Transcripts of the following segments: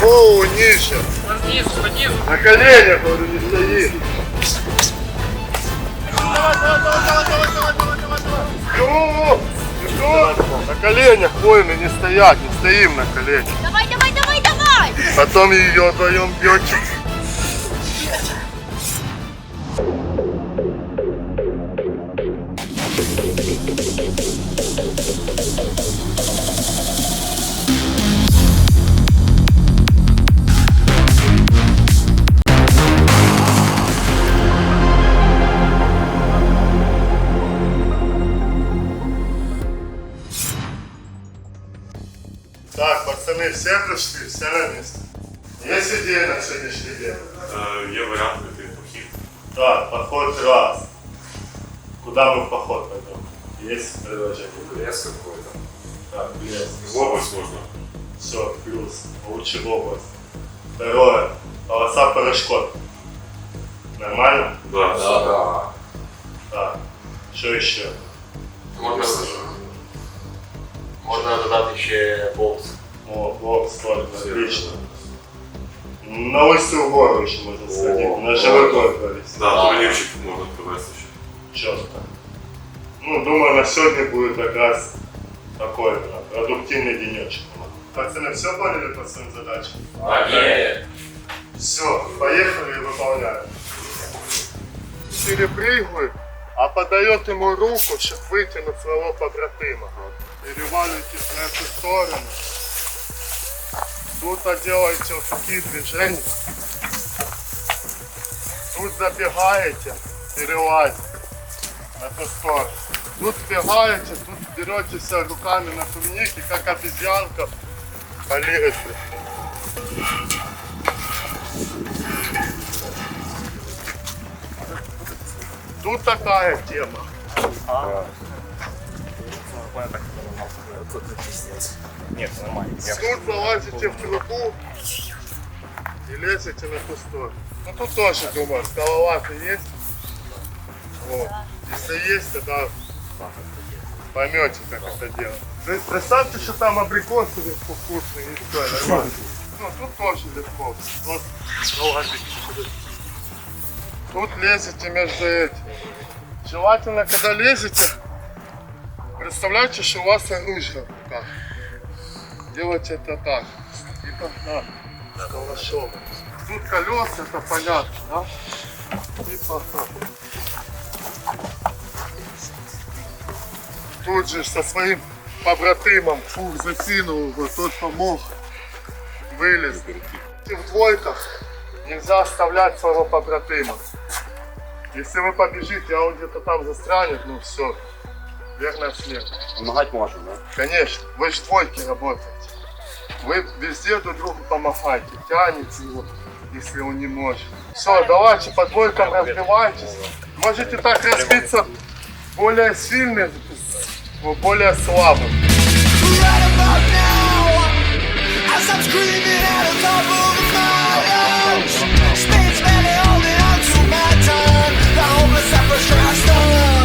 Голову ниже. Снизу, снизу. На коленях, говорю, не стоит. Ну, ну, На коленях воины не стоят, не стоим на коленях. Давай, давай, давай, давай! Потом ее вдвоем бьете. Порошков. Нормально? Да. Да. Так. Что еще? Можна, можна додати ще бокс. О, бокс, только, отлично. На лысую гору еще можно сходить. На живой да. гор провести. Да, Да. турнірчик можна провести ще. Четко. Ну, думаю, на сегодня будет как раз такой да, продуктивный денечек. Пацаны, все поняли по своим задачам? Так, є. Все, поехали выполняем. Перепрыгивает, а подает ему руку, чтобы вытянуть своего побратима. Переваливайтесь на эту сторону. Тут делаете вот такие движения. Тут забегаете, перелазите на ту сторону. Тут бегаете, тут беретесь руками на турнике, как обезьянка, полезли. Тут такая тема. Тут залазите в трубу и лезете на сторону. Ну тут тоже, думаю, голова-то есть. Вот. Если есть, тогда поймете, как это делать. Представьте, что там абрикосы легко вкусные и все, нормально. Ну, тут тоже легко. Вот, залазите. Тут лезете между этим. Желательно, когда лезете, представляете, что у вас оружие в руках. Делайте это так. Типа на калашом. Тут колеса, это понятно, да? Типа так. Тут же со своим побратимом фух закинул его, тот помог вылез. И в двойках нельзя оставлять своего побратима. Если вы побежите, а он где-то там застрянет, ну все, верная смерть. Помагати можна, да? Конечно, вы же в двойке работаете. Вы везде друг другу помогаете, тянете его, если он не может. Все, давайте по двойкам разбивайтесь. Можете так разбиться более сильным, более слабым. right separate stress.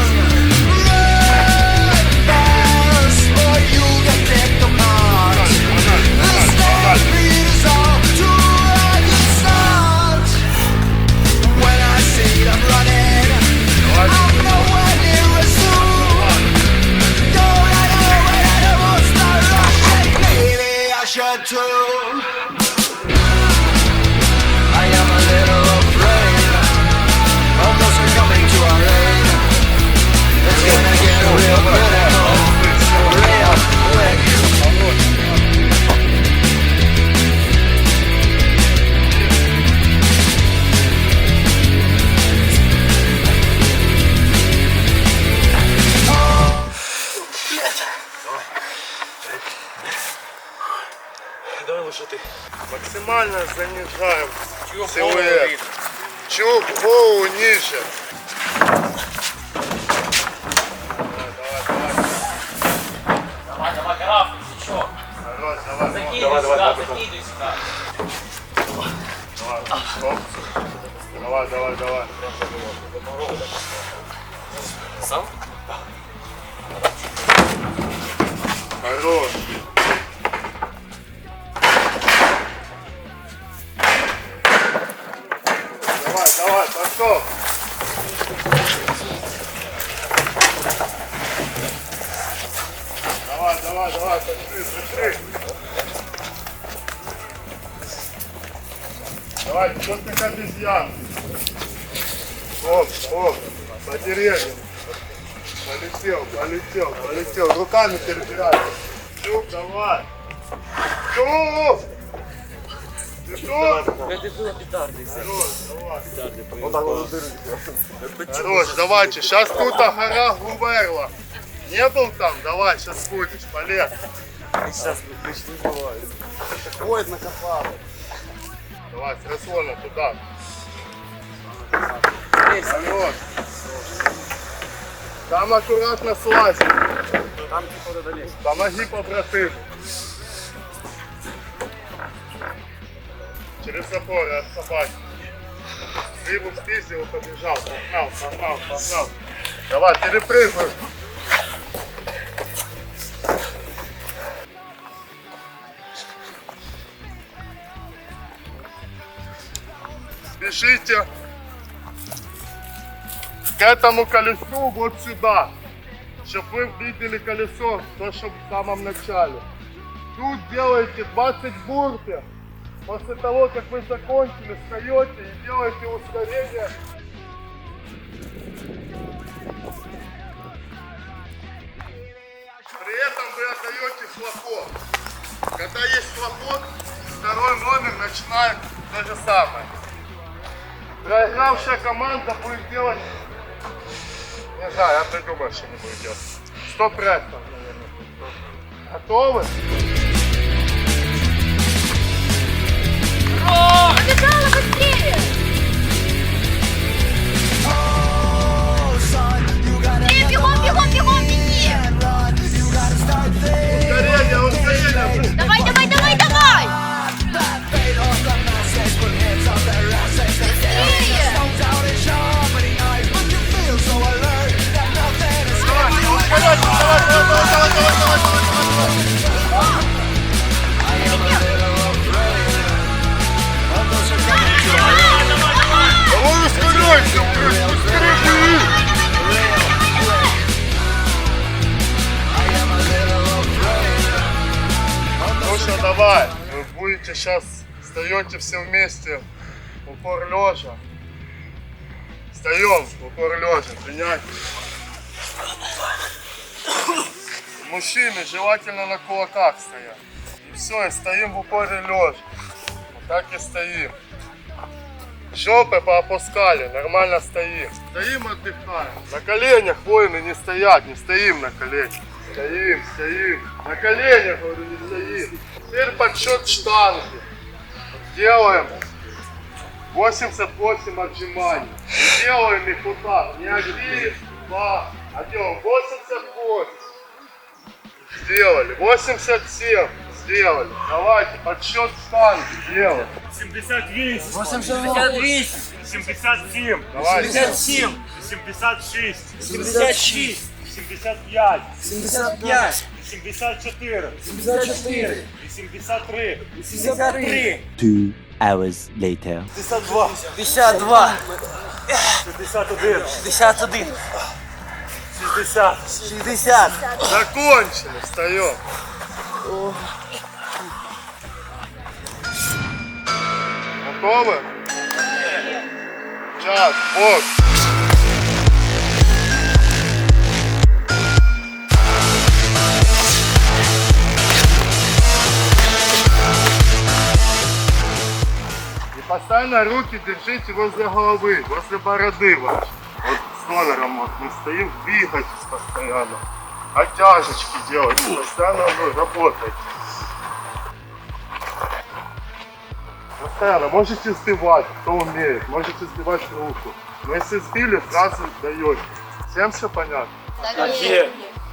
Максимально занижаем силуэт. Чук, голову ниже. Давай, давай, граф, ничего. Давай, давай, давай. Закидывай сюда, закидывай сюда. Давай, стоп. Давай, давай, давай. Сам? Хорош. Ты что? Хорош, давайте, сейчас тут гора Губерла. Не был там? Давай, сейчас будешь, полез. Ой, накопали. Давай, с рассольно туда. Хорош. Там аккуратно слазь. Там типа лезть. Помоги побратиму. Через запоры от собаки. Ты его и побежал. Погнал, погнал, погнал. Давай, перепрыгивай. Бежите к этому колесу вот сюда чтобы вы видели колесо, то, что в самом начале. Тут делаете 20 бурпер. После того, как вы закончили, встаете и делаете ускорение. При этом вы отдаете флакон. Когда есть флакон, второй номер начинает то же самое. Проигравшая команда будет делать не знаю, я придумаю что-нибудь делать. Сто проектов, наверное. Готовы? Побежала быстрее! Что, давай, вы будете сейчас, встаете все вместе, упор лежа. Встаем, упор лежа, принять. Мужчины желательно на кулаках стоять. И все, и стоим в упоре лежа. Вот так и стоим. Жопы поопускали, нормально стоим. Стоим, отдыхаем. На коленях воины не стоят, не стоим на коленях. Стоим, стоим. На коленях, говорю, не стоим. Теперь подсчет штанги. Делаем 88 отжиманий. Делаем их вот так. Не один, два, а делаем 88. Сделали. 87. Сделали. Давайте, подсчет штанги. Делаем. 78, 58. 77, Давай. 57. 76, 76. 75, 75. 74, 74. 83, 53. Two hours later. 52, 52. 51, 51. 60, 60. Закончили. Встаем. Готовы? Час, бокс. постоянно руки держите возле головы, возле бороды вашей. Вот с донором вот мы стоим, двигайтесь постоянно. Оттяжечки делайте, постоянно вы работаете. Постоянно можете сбивать, кто умеет, можете сбивать руку. Но если сбили, сразу даете. Всем все понятно? Є.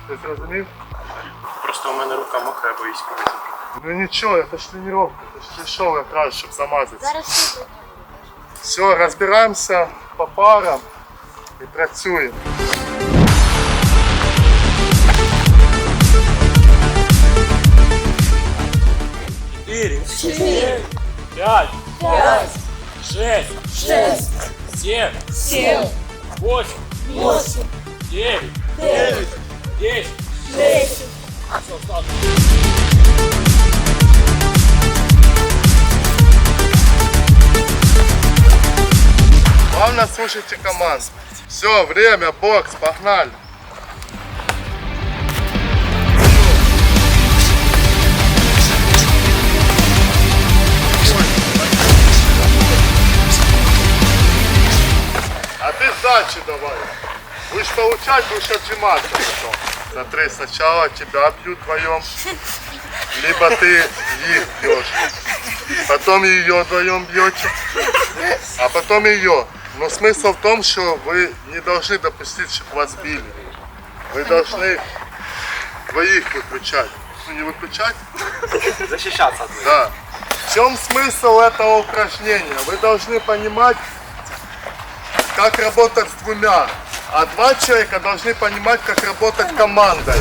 Ты зрозумів? Просто у мене рука мокра, я боюсь повітря. Ну нічого, це ж тренування, це ж прийшов якраз, щоб замазатися. Зараз ти Все, розбираємося по парам і працюємо. Четыре. Четыре. Пять. Пять. Шесть. Шесть. Семь. Семь. Восемь. Восемь. Девять. Девять. Десять. Десять. Главное, слушайте команду. Все, время, бокс, погнали. А ты сдачи давай. Будешь получать, будешь отжиматься. Смотри, сначала тебя бьют вдвоем, либо ты их бьешь. Потом ее вдвоем бьете, а потом ее. Но смысл в том, что вы не должны допустить, чтобы вас били. Вы должны двоих выключать. Ну не выключать, Защищаться от них. да. В чем смысл этого упражнения? Вы должны понимать, как работать с двумя. А два человека должны понимать, как работать командой.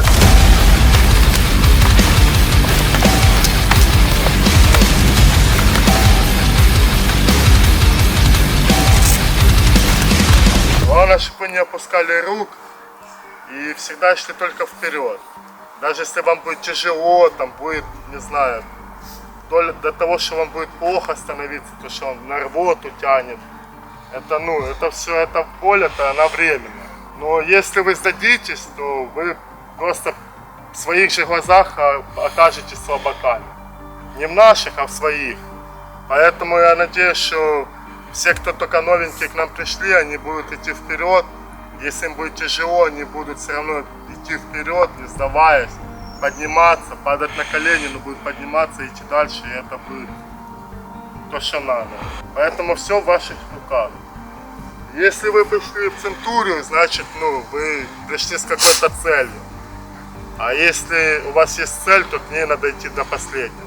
Главное, чтобы вы не опускали рук и всегда шли только вперед. Даже если вам будет тяжело, там будет, не знаю, до, до того, что вам будет плохо становиться, то что он на рвоту тянет. Это, ну, это все, это боль, это она временная. Но если вы сдадитесь, то вы просто в своих же глазах окажетесь слабаками. Не в наших, а в своих. Поэтому я надеюсь, что все, кто только новенькие к нам пришли, они будут идти вперед. Если им будет тяжело, они будут все равно идти вперед, не сдаваясь, подниматься, падать на колени, но будут подниматься, идти дальше, и это будет то, что надо. Поэтому все в ваших руках. Если вы пришли в Центурию, значит, ну, вы пришли с какой-то целью. А если у вас есть цель, то к ней надо идти до последнего.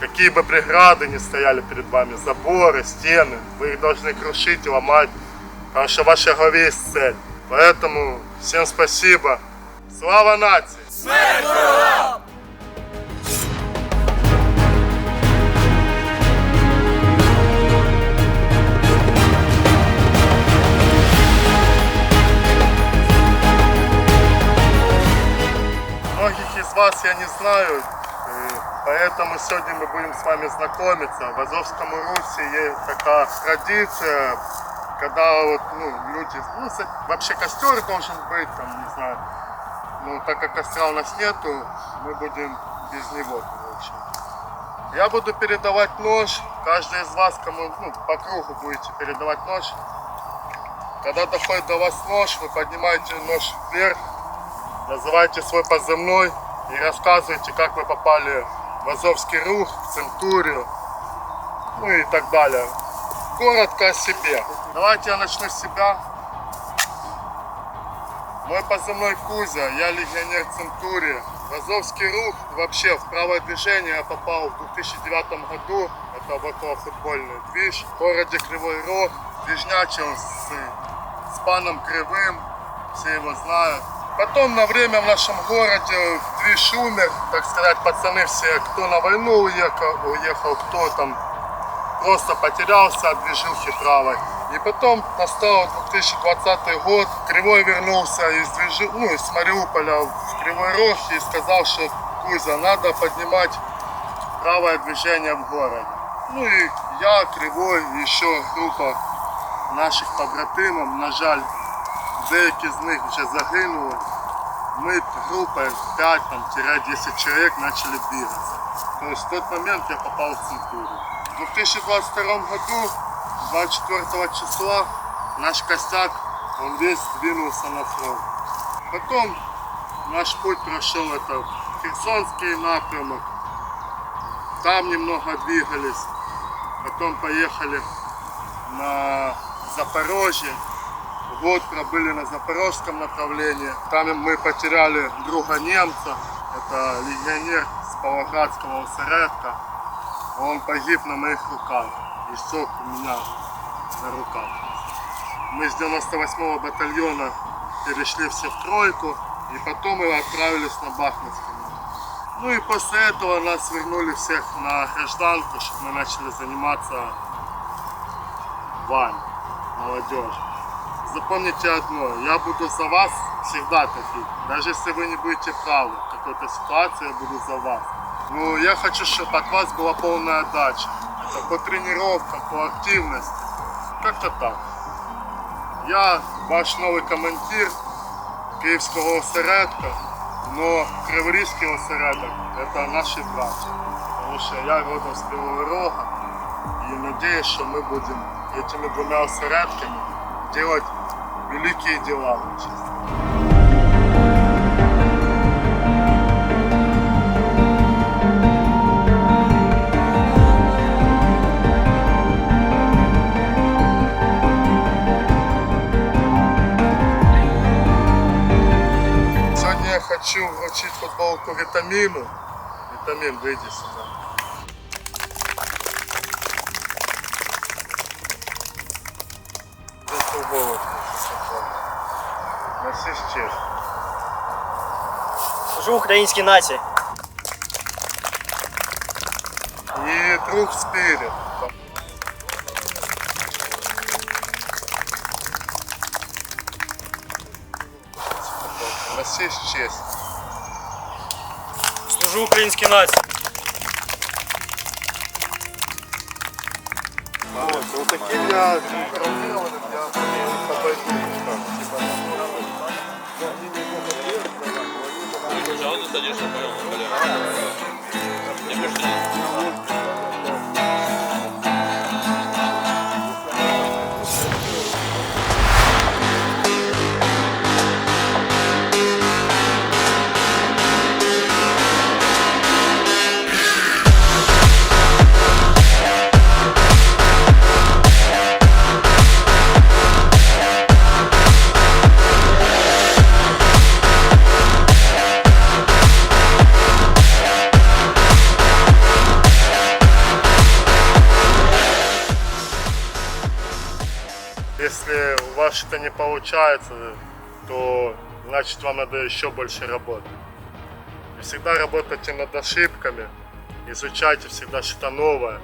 Какие бы преграды ни стояли перед вами, заборы, стены, вы их должны крушить и ломать, потому что в вашей голове есть цель. Поэтому всем спасибо. Слава нации! Многих из вас я не знаю, поэтому сегодня мы будем с вами знакомиться. В Азовском Руси есть такая традиция, когда вот, ну, люди, ну, вообще костер должен быть, там, не знаю, ну, так как костра у нас нету, мы будем без него, короче. Я буду передавать нож, каждый из вас, кому, ну, по кругу будете передавать нож. Когда доходит до вас нож, вы поднимаете нож вверх, называйте свой позывной и рассказывайте, как вы попали в Азовский рух, в Центурию, ну и так далее. Коротко о себе. Давайте я начну с себя. Мой позывной Кузя, я легионер Центурии. В Азовский рух, вообще в правое движение я попал в 2009 году. Это вот около футбольный движ. В городе Кривой Рог. Движнячил с, с паном Кривым. Все его знают. Потом на время в нашем городе движ умер, так сказать, пацаны все, кто на войну уехал, уехал кто там просто потерялся от движухи правой. И потом настал 2020 год, Кривой вернулся из, движи... ну, из Мариуполя в Кривой Рог и сказал, что Кузя, надо поднимать правое движение в городе. Ну и я, Кривой, і ще група наших побратимів, на жаль, деякі з них вже загинули. Мы группой 5-10 человек начали двигаться. То есть в тот момент я попал в Центурию. В 2022 году, 24 числа, наш костяк, он весь двинулся на фронт. Потом наш путь прошел это Херсонский напрямок. Там немного двигались. Потом поехали на Запорожье. Год пробыли на запорожском направлении. Там мы потеряли друга немца. Это легионер с Павлоградского осередка. Он погиб на моих руках. И сок у меня на руках. Мы с 98-го батальона перешли все в тройку. И потом мы отправились на Бахмутский. Ну и после этого нас вернули всех на гражданку, чтобы мы начали заниматься вами, молодежь Запомните одно, я буду за вас всегда топить, даже если вы не будете правы. Как эта ситуация, я буду за вас. Ну, я хочу, чтобы от вас была полная отдача. Это по тренировкам, по активности. Как-то так. Я ваш новий командир Київського осередка, но Криворізький осередок це наші браті. Тому що я родом з Кривого Рога і надіюсь, що ми будемо цими двома осередками делать великие дела в обществе. Сьогодні я хочу вручити футболку вітаміну. Вітамін, вийди сюди. Носи честь. Служу українській нації. І друг сперед. Носи честь. Служу українській нації. Вот, вот таким я Если у вас что-то не получается, то значит вам надо еще больше работать. И всегда работайте над ошибками, изучайте всегда что-то новое.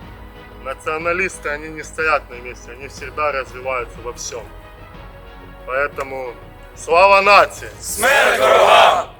Националисты, они не стоят на месте, они всегда развиваются во всем. Поэтому слава нации! Смерть ворогам!